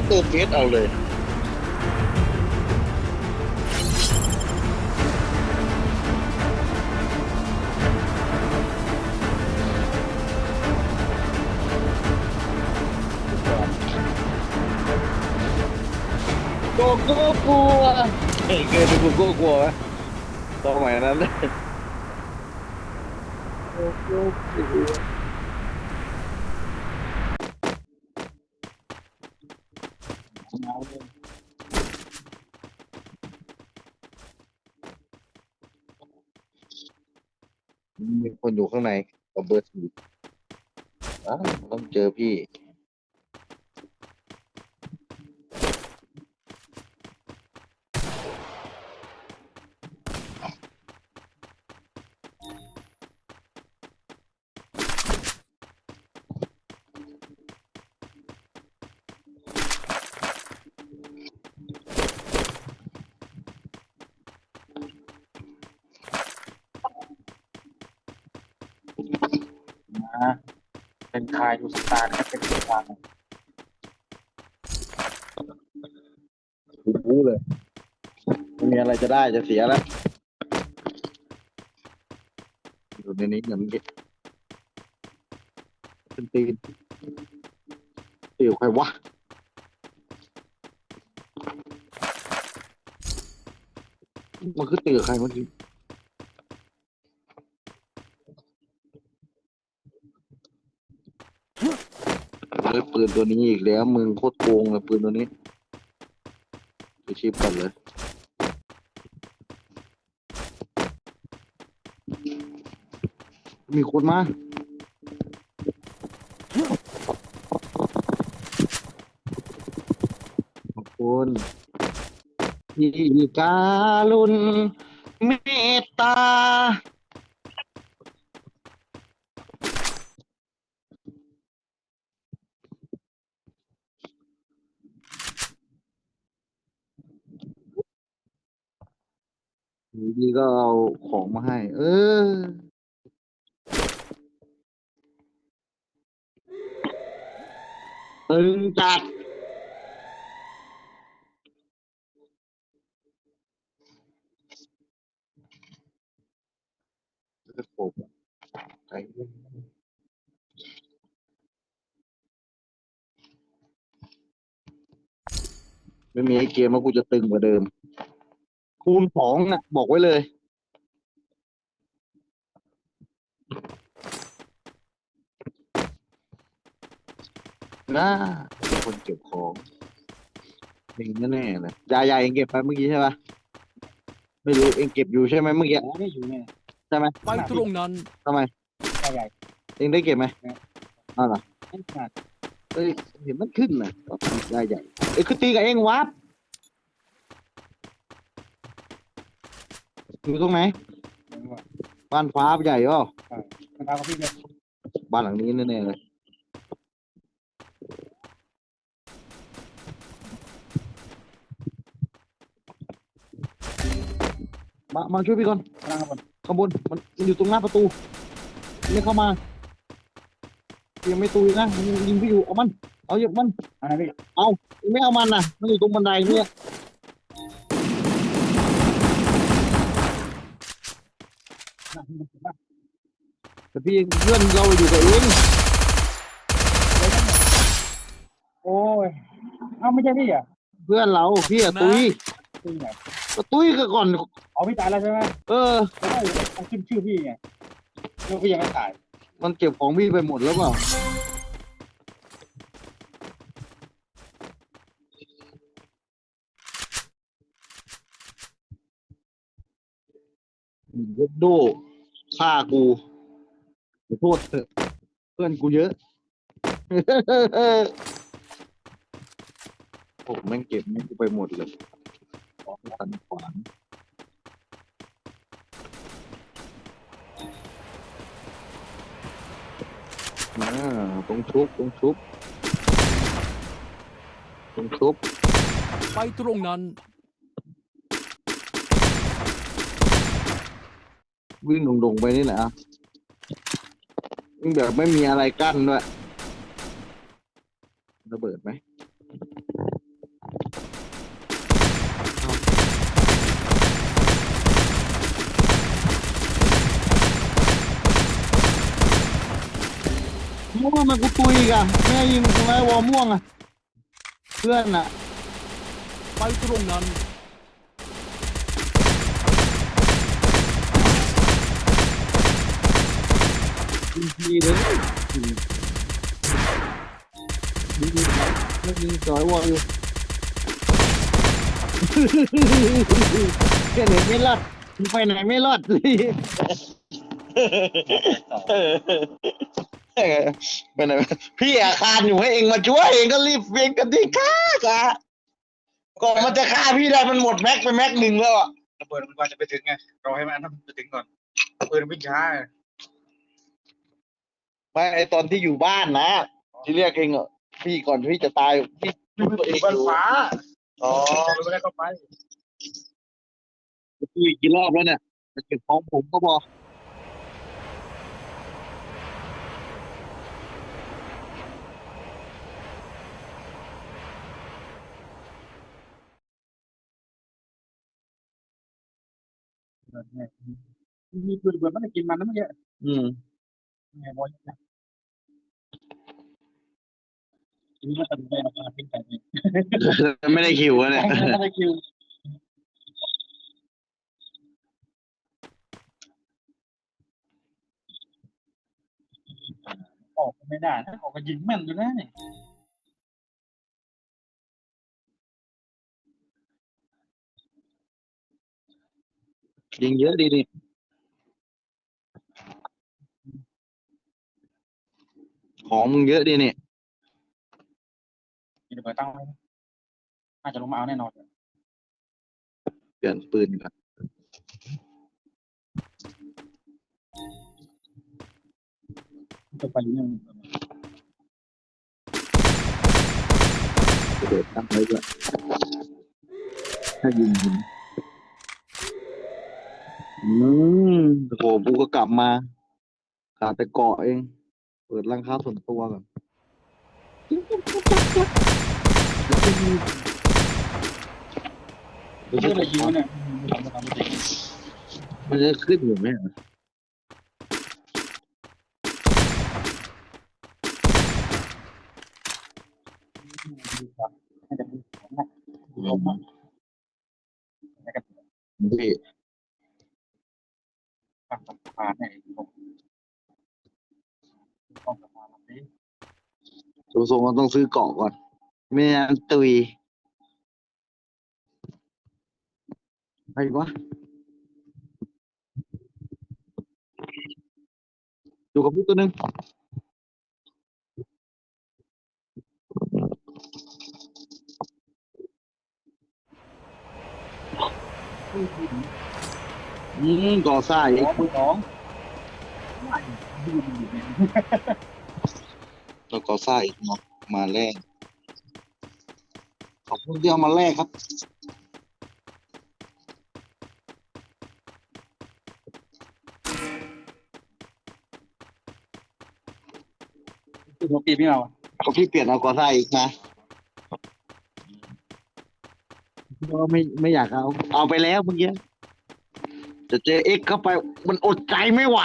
ต้องเติมเมสเอาเลยโกโก้กลัวเฮ้ยเคยดูโกโก้กลัวไหมตอนใหม่นั้นโกโก้กลัว มีคนอยู่ข้างในกับเบอร์สี่อ้าวต้องเจอพี่ะ เป็นคายดูสตาร์นะครับเป็นความรู้เลยไม่มีอะไรจะได้จะเสียแล้ว อยู่ในนี้เหมือนกันเป็นตีนตีอยู่ใครวะมันคือตีกับใครเมื่อกี้เฮ้ย ปืนตัวนี้อีกแล้ว มึงโคตรโกงเลยปืนตัวนี้ไปชิปกันเลยมีคนมาขอบคุณที่การุณเมตตา อยู่ดีก็เอาของมาให้ เออ ตึงจัดเลือดผมใจไม่มีไอ้เกมว่ากูจะตึงกว่าเดิม คูณสองอะบอกไว้เลย น่ามีคนเก็บของเองแน่ๆเลยยายายเองเก็บไปเมื่อกี้ใช่ปะไม่รู้เองเก็บอยู่ใช่ไหมเมื่อกี้โอ้นี่อยู่เนี่ยใช่ไหมไปตรงนั้นทำไมใหญ่ใหญ่เองได้เก็บไหมอ้าวเหรอไม่ขนาดเอ้ยเห็นมันขึ้นนะยายใหญ่เอ้ยคือตีกับเองวับ อยู่ตรงไหนนี้ว่าบ้านฟ้าใหญ่ป่ะมันทำกับพี่เนี่ยบ้านหลังนี้แน่ๆเลยมามาช่วยพี่ก่อนพลังบนข้างบนมันมันอยู่ตรงหน้าประตูไม่เข้ามายังไม่ตูอีกนะมันยิงพี่อยู่เอามัน เอาเหยียบมันอันนั้นพี่ไม่เอามันนะมันอยู่ตรงบันไดเนี่ย แต่พี่เพื่อนเราอยู่กับเองโอ้ยเอ้าไม่ใช่พี่อะเพื่อนเราพี่อะตุยพี่ไหนก็ตุยก็ก่อนอ๋อพี่ตายแล้วใช่ไหมเออแล้วก็เอาขึ้นชื่อพี่ไงเรื่องพี่ยังไม่ตายมันเก็บของพี่ไปหมดแล้วเปล่าเย็ดโดฆ่ากู ขอโทษเถอะเพื่อนกูเยอะโอ้แม่งเก็บแม่งกูไปหมดเลยของสันขวานอ่าตรงชุบตรงชุบตรงชุบไปตรงนั้น วิ่งดงๆไปนี่แหละอะวิ่ง มันแบบไม่มีอะไรกั้นด้วยระเบิดไหมม่วงมันกูตุยกอะแม่ยิงทำไมวอม่วงอะ เพื่อนอะ ไปตรงนั้น ดีเลยยิงยิงแล้วยิงจอยวอลอยู่แค่ไหนไม่รอดไปไหนไม่รอดเลยไปไหนพี่อาคารอยู่ให้เองมาช่วยเองก็รีบเวียงกันที่ฆ่ากะก่อนมันจะฆ่าพี่ได้มันหมดแม็กไปแม็กหนึ่งแล้วอะระเบิดมันกว่าจะไปถึงไงรอให้มันอันนั้นไปถึงก่อนปืนมันวิ่งช้า ไงไม่ไอตอนที่อยู่บ้านนะ ที่เรียกเองอะพี่ก่อนพี่จะตายพี่พี่ตัวเองบ้านฟ้าอ๋อไม่ได้เข้าไปพี่กี่รอบแล้วเนี่ยจะเก็บของผมก็พอ嗯มีปืนเบิดมันจะกินมันนะเมื่อกี้อืม ไงบอยนะทีนี้มันจะดูแลราคาขึ้นไปเนี่ยไม่ได้คิวอะเนี่ยไม่ได้คิวออกไม่ได้นะออกก็ยิงแม่นอยู่นะเนี่ยยิงเยอะดีนี่ ของมึงเยอะดีนี่มีระเบิดตั้งไว้นะน่าจะลงมาเอาแน่นอนเปลี่ยนปืนก่อนจะไปอยู่เนี่ยกระโดดตั้งไว้ด้วยถ้ายิงยิงอืมโอ้โหกูก็กลับมาขาดแต่เกาะเอง เปิดร้านค้าส่วนตัวก่อนไม่ใช่เลยยิงเนี่ยทำทำไม่ได้มันจะขึ้นอยู่ไหมอะน่าจะมีของนะลงมาแล้วก็พี่ตั้งสะพานเนี่ยลงต้องสะพานแบบนี้ สูงทรงเราต้องซื้อเกาะก่อน ไม่งั้นตุยไปวะอยู่กับพี่ตัวหนึงอืมก่อสร้างอีกองมืองแล้ว ก่อสร้างอีกเนาะมาแรกขอบคุณที่เอามาแลกครับคือหัวปีไม่เอาเขาพี่เปลี่ยนเอาก่อสร้างอีกนะก็ไม่ไม่อยากเอาเอาไปแล้วเมื่อกี้จะเจอเอ็กเข้าไปมันอดใจไม่ไหว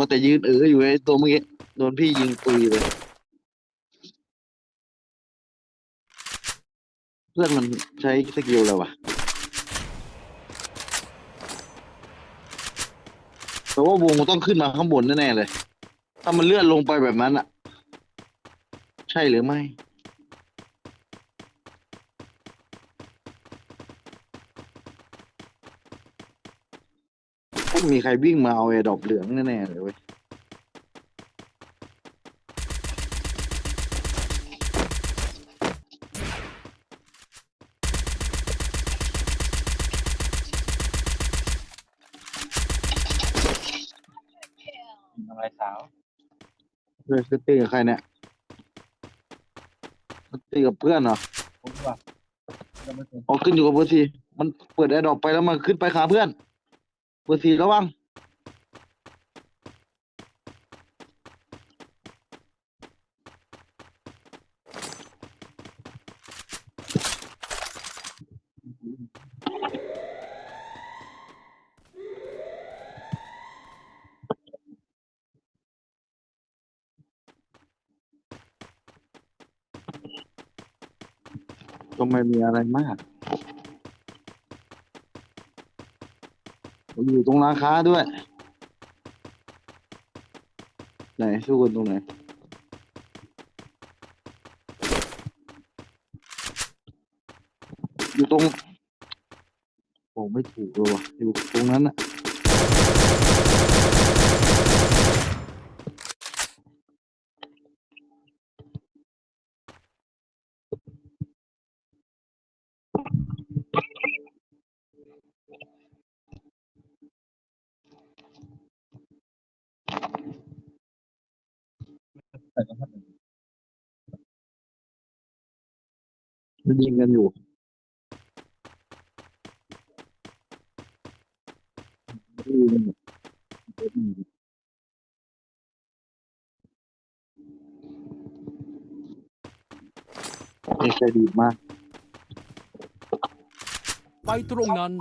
มัวแต่ยืนเอออยู่ไอ้ตัวเมื่อกี้โดนพี่ยิงตุยเลย เพื่อนมันใช้สกิลอะไรวะแต่ว่าวงมันต้องขึ้นมาข้างบนแน่ๆเลย ถ้ามันเลื่อนลงไปแบบนั้นอะใช่หรือไม่ ต้อง มีใครวิ่งมาเอาไอ้ดอกเหลืองแน่ๆเลยเว้ยทำอะไรสาวเพื่อนคือตีกับใครเนี่ยตีกับเพื่อนเหรอผมว่าจะไม่ถึง อ๋อขึ้นอยู่กับเบอร์สี่มันเปิดแอร์ดรอปไปแล้วมันขึ้นไปขาเพื่อน ปืนสีระวังก็ไม่มีอะไรมาก อยู่ตรงร้านค้าด้วย ไหนสู้กันตรงไหนอยู่ตรงบอกไม่ถูกเลยว่ะอยู่ตรงนั้นอะ มันยิงกันอยู่นี่ใจดีมาก ไปตรงนั้น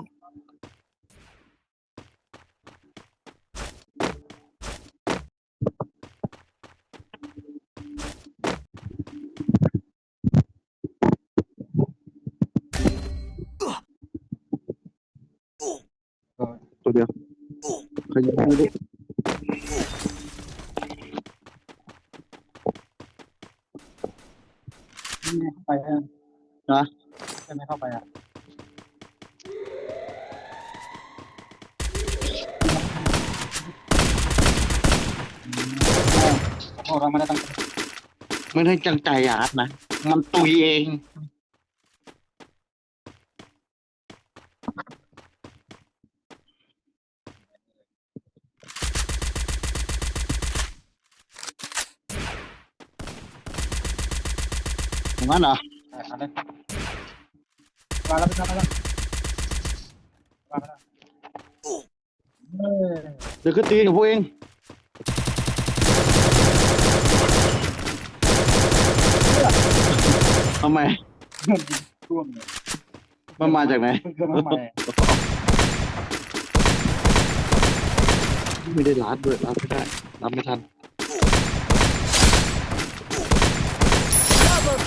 ตัวเดียวขยับไม่ได้นี่ไงเข้าไปอะนะใช่ไหมเข้าไปอะโอ้เราไม่ได้ตั้งใจไม่ได้จังใจอาร์ตนะ มันตุยเอง อย่างนั้นเหรอใช่เอาเลยมาแล้วไปทำอะไรมาแล้วเออเดี๋ยวก็ตีกับพวกเองทำไมเงินร่วงเลยมันมาจากไหนเพิ่งเกิดมาไม่ได้รัดด้วยรัดไม่ได้รับไม่ทัน Double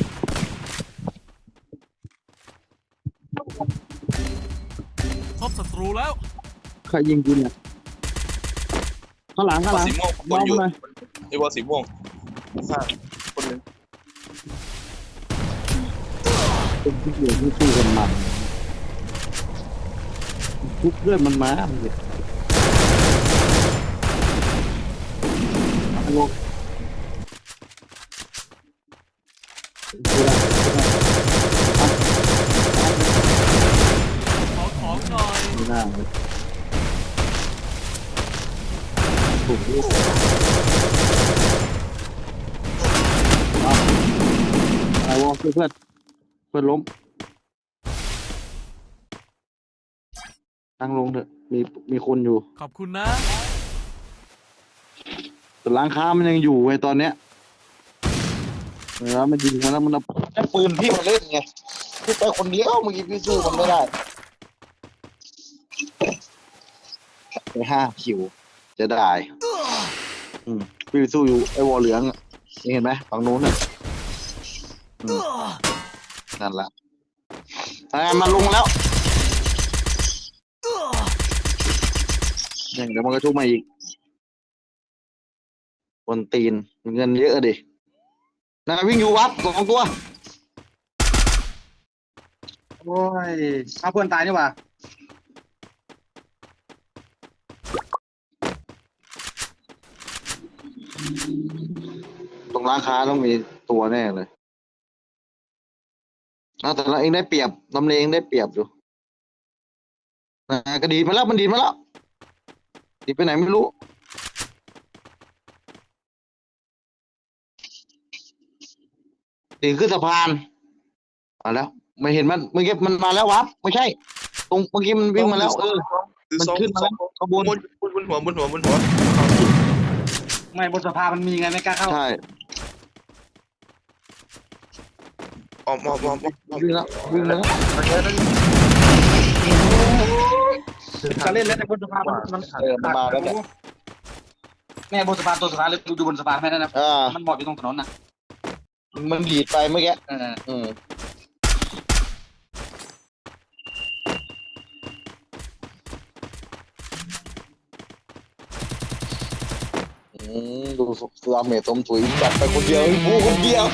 รูแล้วใครยิงกูเนี่ยข้างหลังข้างหลังสีม่วงบมอนงอยู่มาไอ้วอลสีม่วงข้างคนหนึ่งเป็นที่เหลือที่สู้กันมันทุกเรื่องมันมาเลยลง ขอของหน่อย ไม่น่าเลยโอ้โหเอาไอ้วอล เพื่อนเพื่อนล้มตั้งลงเถอะมีมีคนอยู่ ขอบคุณนะ แต่ร้านค้ามันยังอยู่ไว้ยตอนเนี้ยแล้วมันยิงมาแล้วมันเอาไอ้ปืนพี่มาเล่นไงพี่ไปคนเดียวเมื่อกี้พี่สู้มันไม่ได้ไปห้าคิวจะได้อืมพี่สู้อยู่ไอ้วอลเหลืองอะนี่เห็นไหมฝั่งนู้นน่ะอืม นั่นละไอ้มันลงแล้วเนี่ยเดี๋ยวมันก็ชุบมาอีกคนตีนเงินเยอะดินะวิ่งอยู่วับสองตัว โอ้ยเอาเพื่อนตายนี่หว่าตรงร้านค้าต้องมีตัวแน่เลย เอาแต่เราเองได้เปรียบลำเลเองได้เปรียบอยู่นะก็ดีดมาแล้วมันดีดมาแล้วดีดไปไหนไม่รู้ ดีดขึ้นสะพานมาแล้ว ไม่เห็นมันเมื่อกี้มันมาแล้ววับไม่ใช่ ตรงเมื่อกี้มันวิ่งมาแล้วเออถือมันสองขึ้นมาแล้วขบวนบนบนบนหัวบนหัวบนหัวไม่บนสะพานมันมีไงไม่กล้าเข้า ใช่ ออกออกออกออกออกวิ่งแล้ววิ่งมาแล้วจะเล่นแล้วแต่บนสะพานมันมันเออมันมาแล้วเนี่ยแม่บนสะพานตัวสุดท้ายเลยดูบนสะพานแม่นั่นนะอ่ามันหมอบอยู่ตรงถนนน่ะมันดีดไปเมื่อกี้เอออืม ดูสามเมตรสมถุยจัดไปคนเดียวไอ้ผู้คนเดียว